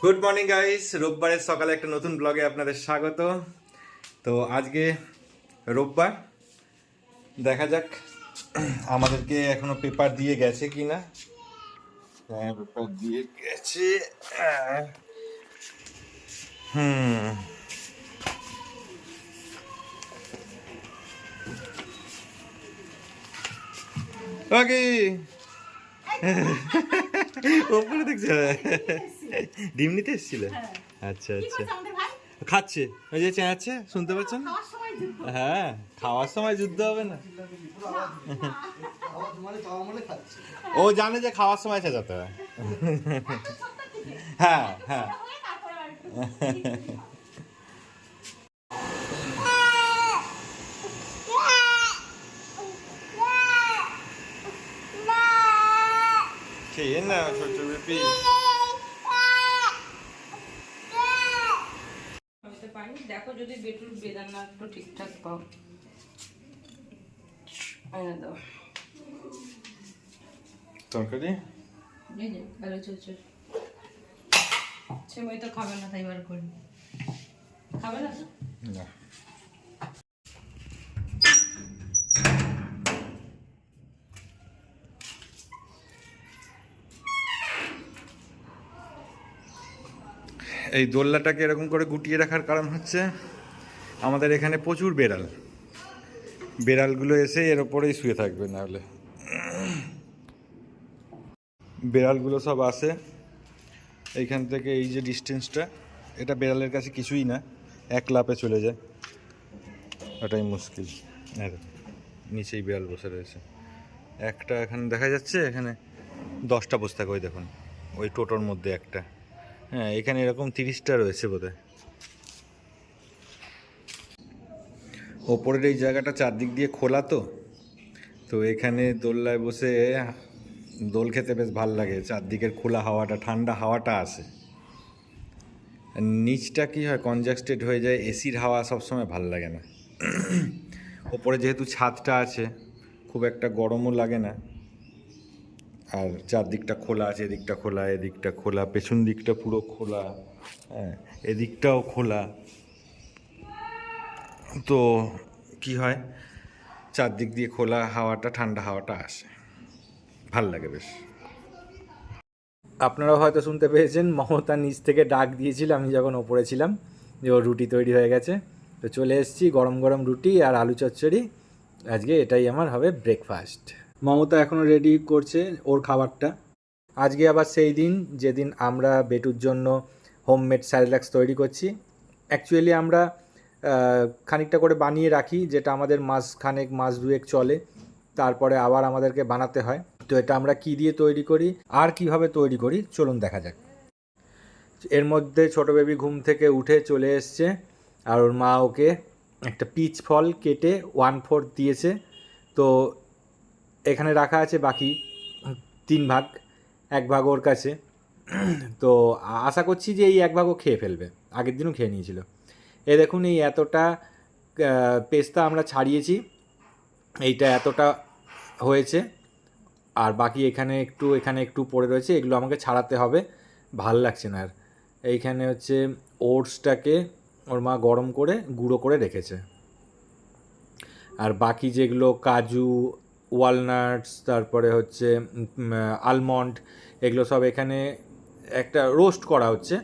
Good morning guys রোববারের সকালে একটা নতুন ব্লগে আপনাদের স্বাগত তো আজকে রোববার দেখা যাক আমাদেরকে এখনও পেপার দিয়ে গেছে কি না হ্যাঁ পেপার দিয়ে গেছে হুম ওকে ওপরে দেখছ ডিম নিতে এসেছিলে? আচ্ছা আচ্ছা। খাচ্ছে। ওই যে চেঁচাচ্ছে শুনতে পাচ্ছেন? হ্যাঁ খাওয়ার সময় যুদ্ধ। হবে না। ও জানে যে খাওয়ার সময় চেঁচাতে হয়। হ্যাঁ হ্যাঁ। খেয়ে না ছোট বেবি হতে পারি দেখো যদি বেটুর বেদানা একটু ঠিকঠাক পাও। এনে দাও। তরকারি? সেমই তো খাবে না তাই বার করি খাবে না? না। এই দোল্লাটাকে এরকম করে গুটিয়ে রাখার কারণ হচ্ছে আমাদের এখানে প্রচুর বেড়াল। বেড়ালগুলো এসে এর ওপরেই শুয়ে থাকবে নাহলে। বেড়ালগুলো সব আসে। এইখান থেকে এই যে ডিস্টেন্সটা, এটা বেড়ালের কাছে কিছুই না, এক লাপে চলে যায়। ওটাই মুশকিল। নিচেই বিড়াল বসে রয়েছে। একটা এখানে দেখা যাচ্ছে, এখানে দশটা বসে থাকে, ওই দেখুন। ওই টোটোর মধ্যে একটা। হ্যাঁ এখানে এরকম তিরিশটা রয়েছে বোধহয়। ওপরের এই জায়গাটা চারদিক দিয়ে খোলা তো তো এখানে দোল্লায় বসে দোল খেতে বেশ ভালো লাগে। চারদিকের খোলা হাওয়াটা, ঠান্ডা হাওয়াটা আসে নিচটা কি হয় কনজাস্টেড হয়ে যায়, এসির হাওয়া সবসময় ভালো লাগে না। ওপরে যেহেতু ছাদটা আছে, খুব একটা গরমও লাগে না। আর চারদিকটা খোলা আছে, এদিকটা খোলা এদিকটা খোলা, পেছন দিকটা পুরো খোলা হ্যাঁ এদিকটাও খোলা। তো কি হয়? চারদিক দিয়ে খোলা হাওয়াটা, ঠান্ডা হাওয়াটা আসে। ভালো লাগে বেশ। আপনারা হয়তো শুনতে পেয়েছেন, মমতা নিচ থেকে ডাক দিয়েছিল, আমি যখন ওপরে ছিলাম, যে ওর রুটি তৈরি হয়ে গেছে। তো চলে এসেছি গরম গরম রুটি আর আলু চচ্চড়ি। আজকে এটাই আমার হবে ব্রেকফাস্ট মমতা এখনও রেডি করছে ওর খাবারটা। আজকে আবার সেই দিন, যেদিন আমরা বেটুর জন্য হোমমেড স্যারিল্যাক্স তৈরি করছি। অ্যাকচুয়ালি আমরা খানিকটা করে বানিয়ে রাখি, যেটা আমাদের মাস খানেক, মাস দুয়েক চলে। তারপরে আবার আমাদেরকে বানাতে হয়। তো এটা আমরা কি দিয়ে তৈরি করি, আর কীভাবে তৈরি করি, চলুন দেখা যাক। এর মধ্যে ছোট বেবি ঘুম থেকে উঠে চলে এসছে, আর ওর মা ওকে একটা পিচ ফল কেটে ওয়ান ফোর দিয়েছে। তো এখানে রাখা আছে বাকি তিন ভাগ, এক ভাগ ওর কাছে। তো আশা করছি যে এই এক ভাগও খেয়ে ফেলবে, আগের দিনও খেয়ে নিয়েছিল। এ দেখুন, এই এতটা পেস্তা আমরা ছাড়িয়েছি, এইটা এতটা হয়েছে। আর বাকি এখানে একটু এখানে একটু পড়ে রয়েছে, এগুলো আমাকে ছাড়াতে হবে, ভালো লাগছে না আর। এইখানে হচ্ছে ওটসটাকে ওর মা গরম করে, গুঁড়ো করে রেখেছে। আর বাকি যেগুলো কাজু ওয়ালনাটস তারপরে হচ্ছে আলমন্ড এগুলো সব এখানে একটা রোস্ট করা হচ্ছে।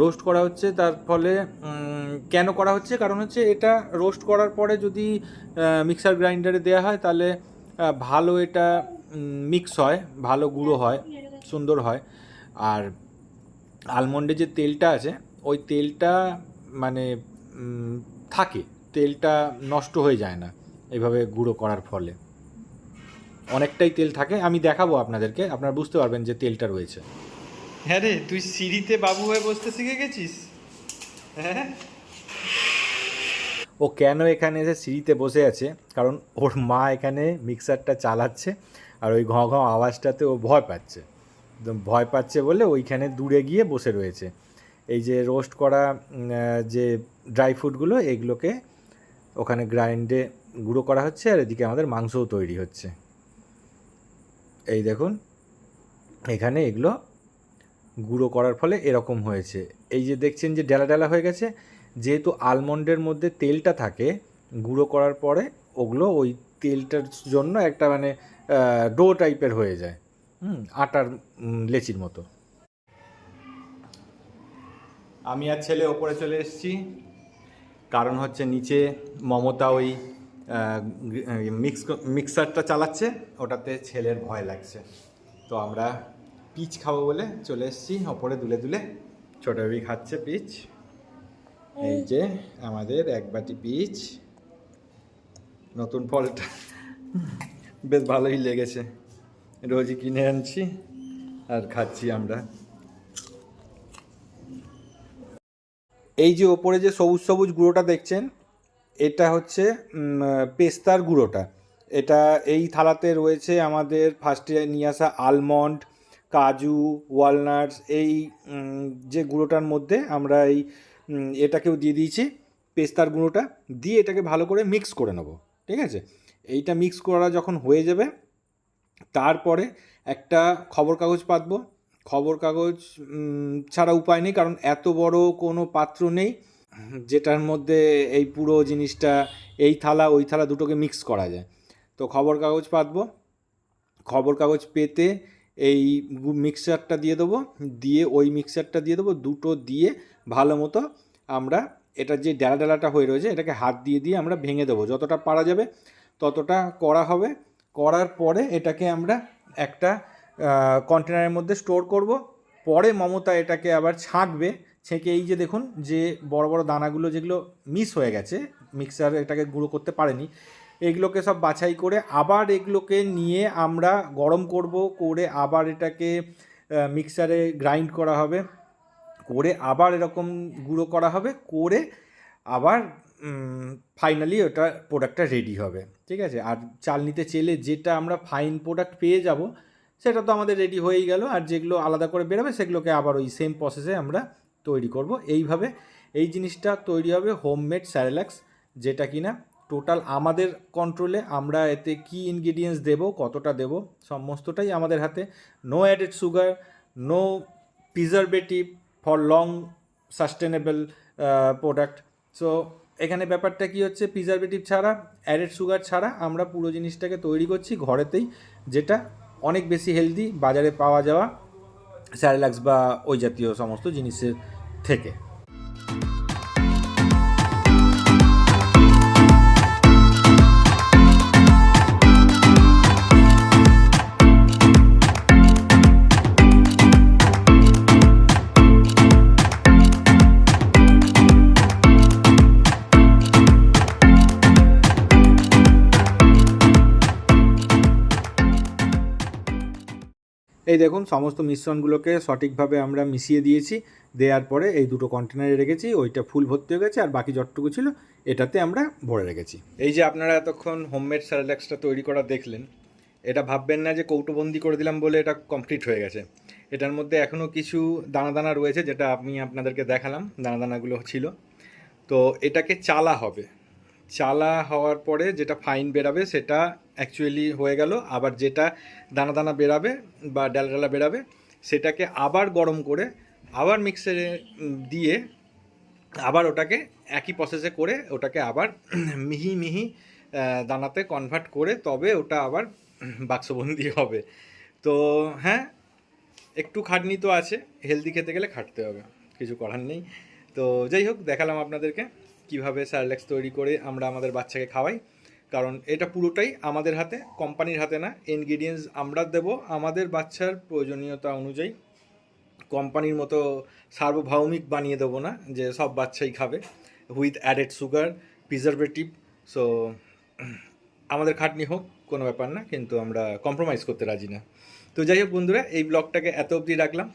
রোস্ট করা হচ্ছে, তার ফলে কেন করা হচ্ছে? কারণ হচ্ছে এটা রোস্ট করার পরে যদি মিক্সার গ্রাইন্ডারে দেওয়া হয়, তাহলে ভালো এটা মিক্স হয়, ভালো গুঁড়ো হয়, সুন্দর হয়। আর আলমন্ডে যে তেলটা আছে, ওই তেলটা মানে থাকে। তেলটা নষ্ট হয়ে যায় না এইভাবে গুঁড়ো করার ফলে। অনেকটাই তেল থাকে আমি দেখাবো আপনাদেরকে আপনারা বুঝতে পারবেন যে তেলটা রয়েছে। হ্যাঁ রে তুই সিঁড়িতে বাবু হয়ে বসতে শিখে গেছিস? হ্যাঁ? ও কেন এখানে এসে সিঁড়িতে বসে আছে? কারণ ওর মা এখানে মিক্সারটা চালাচ্ছে আর ওই ঘ ঘঁ আওয়াজটাতে ও ভয় পাচ্ছে। একদম ভয় পাচ্ছে বলে ওইখানে দূরে গিয়ে বসে রয়েছে। এই যে রোস্ট করা যে ড্রাই ফ্রুটগুলো এগুলোকে ওখানে গ্রাইন্ডে গুঁড়ো করা হচ্ছে আর এদিকে আমাদের মাংসও তৈরি হচ্ছে। এই দেখুন, এখানে এগুলো গুঁড়ো করার ফলে এরকম হয়েছে। এই যে দেখছেন যে ডেলা ডেলা হয়ে গেছে, যেহেতু আলমন্ডের মধ্যে তেলটা থাকে, গুঁড়ো করার পরে ওগুলো ওই তেলটার জন্য একটা মানে ডো টাইপের হয়ে যায়, হুম, আটার লেচির মতো। আমি আর ছেলে ওপরে চলে এসেছি। কারণ হচ্ছে নিচে মমতা ওই মিক্স মিক্সারটা চালাচ্ছে ওটাতে ছেলের ভয় লাগছে। তো আমরা পিচ খাব বলে চলে এসেছি ওপরে দুলে দুলে। ছোটো বেবি খাচ্ছে পিচ এই যে আমাদের এক বাটি পিচ নতুন ফলটা। বেশ ভালোই লেগেছে। রোজই কিনে আনছি আর খাচ্ছি আমরা। এই যে ওপরে যে সবুজ সবুজ গুঁড়োটা দেখছেন এটা হচ্ছে পেস্তার গুঁড়োটা। এটা এই থালাতে রয়েছে আমাদের ফার্স্টে নিয়ে আসা আলমন্ড কাজু ওয়ালনাটস এই যে গুঁড়োটার মধ্যে আমরা এই এটাকেও দিয়ে দিয়েছি, পেস্তার গুঁড়োটা। দিয়ে এটাকে ভালো করে মিক্স করে নেব, ঠিক আছে? এইটা মিক্স করা যখন হয়ে যাবে, তারপরে একটা খবর কাগজ পাতবো। খবর কাগজ ছাড়া উপায় নেই, কারণ এত বড় কোনো পাত্র নেই। যেটার মধ্যে এই পুরো জিনিসটা, এই থালা, ওই থালা দুটোকে মিক্স করা যায়। তো খবর কাগজ পাতবো। খবর কাগজ পেতে এই মিক্সারটা দিয়ে দেবো, দিয়ে ওই মিক্সারটা দিয়ে দেবো, দুটো দিয়ে ভালো মতো আমরা এটা যে ডেলা ডেলাটা হয়ে রয়েছে, এটাকে হাত দিয়ে দিয়ে আমরা ভেঙে দেবো। যতটা পারা যাবে ততটা করা হবে। করার পরে এটাকে আমরা একটা কন্টেনারের মধ্যে স্টোর করব। পরে মমতা এটাকে আবার ছাঁকবে ছেঁকে এই যে দেখুন যে বড় বড় দানাগুলো যেগুলো মিস হয়ে গেছে মিক্সার এটাকে গুঁড়ো করতে পারেনি, এগুলোকে সব বাছাই করে আবার এগুলোকে নিয়ে আমরা গরম করব, করে আবার এটাকে মিক্সারে গ্রাইন্ড করা হবে, করে আবার এরকম গুঁড়ো করা হবে, করে আবার ফাইনালি ওটা প্রোডাক্টটা রেডি হবে, ঠিক আছে? আর চালনিতে চেলে যেটা আমরা ফাইন প্রোডাক্ট পেয়ে যাব, সেটা তো আমাদের রেডি হয়েই গেল, আর যেগুলো আলাদা করে বেরোবে সেগুলোকে আবার ওই সেম প্রসেসে আমরা তৈরি করব। এইভাবে এই জিনিসটা তৈরি হবে হোমমেড স্যারেলাক্স যেটা কিনা টোটাল আমাদের কন্ট্রোলে আমরা এতে কি ইনগ্রিডিয়েন্টস দেব, কতটা দেব, সমস্তটাই আমাদের হাতে। No added sugar no preservative for long sustainable product so এখানে ব্যাপারটা কি হচ্ছে? প্রিজারভেটিভ ছাড়া অ্যাডেড সুগার ছাড়া আমরা পুরো জিনিসটাকে তৈরি করছি ঘরেতেই, যেটা অনেক বেশি হেলদি বাজারে পাওয়া যাওয়া স্যারেলাক্স বা ওই জাতীয় সমস্ত জিনিসের থেকে এই দেখুন, সমস্ত মিশ্রণগুলোকে সঠিকভাবে আমরা মিশিয়ে দিয়েছি। দেওয়ার পরে এই দুটো কন্টেনারে রেখেছি, ওইটা ফুল ভর্তি হয়ে গেছে, আর বাকি যতটুকু ছিল এটাতে আমরা ভরে রেখেছি। এই যে আপনারা এতক্ষণ হোমমেড স্যারেলাক্সটা তৈরি করা দেখলেন, এটা ভাববেন না যে কৌটোবন্দি করে দিলাম বলে এটা কমপ্লিট হয়ে গেছে। এটার মধ্যে এখনও কিছু দানা দানা রয়েছে, যেটা আমি আপনাদেরকে দেখালাম দানা দানাগুলো ছিল। তো এটাকে চালা হবে। চালা হওয়ার পরে যেটা ফাইন বেরাবে সেটা অ্যাকচুয়ালি হয়ে গেল। আবার যেটা দানা দানা বেরাবে বা ডালা ডালা বেরাবে, সেটাকে আবার গরম করে আবার মিক্সারে দিয়ে আবার ওটাকে একই প্রসেসে করে ওটাকে আবার মিহি মিহি দানাতে কনভার্ট করে তবে ওটা আবার বাক্সবন্দি হবে। তো হ্যাঁ একটু খাটনি তো আছে হেলদি খেতে গেলে খাটতে হবে, কিছু করার নেই। তো যাই হোক, দেখালাম আপনাদেরকে। কীভাবে স্যারলেক্স তৈরি করে আমরা আমাদের বাচ্চাকে খাওয়াই। কারণ এটা পুরোটাই আমাদের হাতে, কোম্পানির হাতে না। ইনগ্রিডিয়েন্টস আমরা দেব আমাদের বাচ্চার প্রয়োজনীয়তা অনুযায়ী। কোম্পানির মতো সার্বভৌমিক বানিয়ে দেবো না যে সব বাচ্চাই খাবে। With added sugar preservative so আমাদের খাটনি হোক, কোনো ব্যাপার না, কিন্তু আমরা কম্প্রোমাইজ করতে রাজি না। তো যাই হোক বন্ধুরা, এই ব্লগটাকে এত অবধি রাখলাম।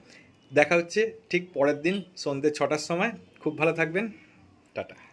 দেখা হচ্ছে ঠিক পরের দিন, সন্ধ্যে ছটার সময়। খুব ভালো থাকবেন। টাটা।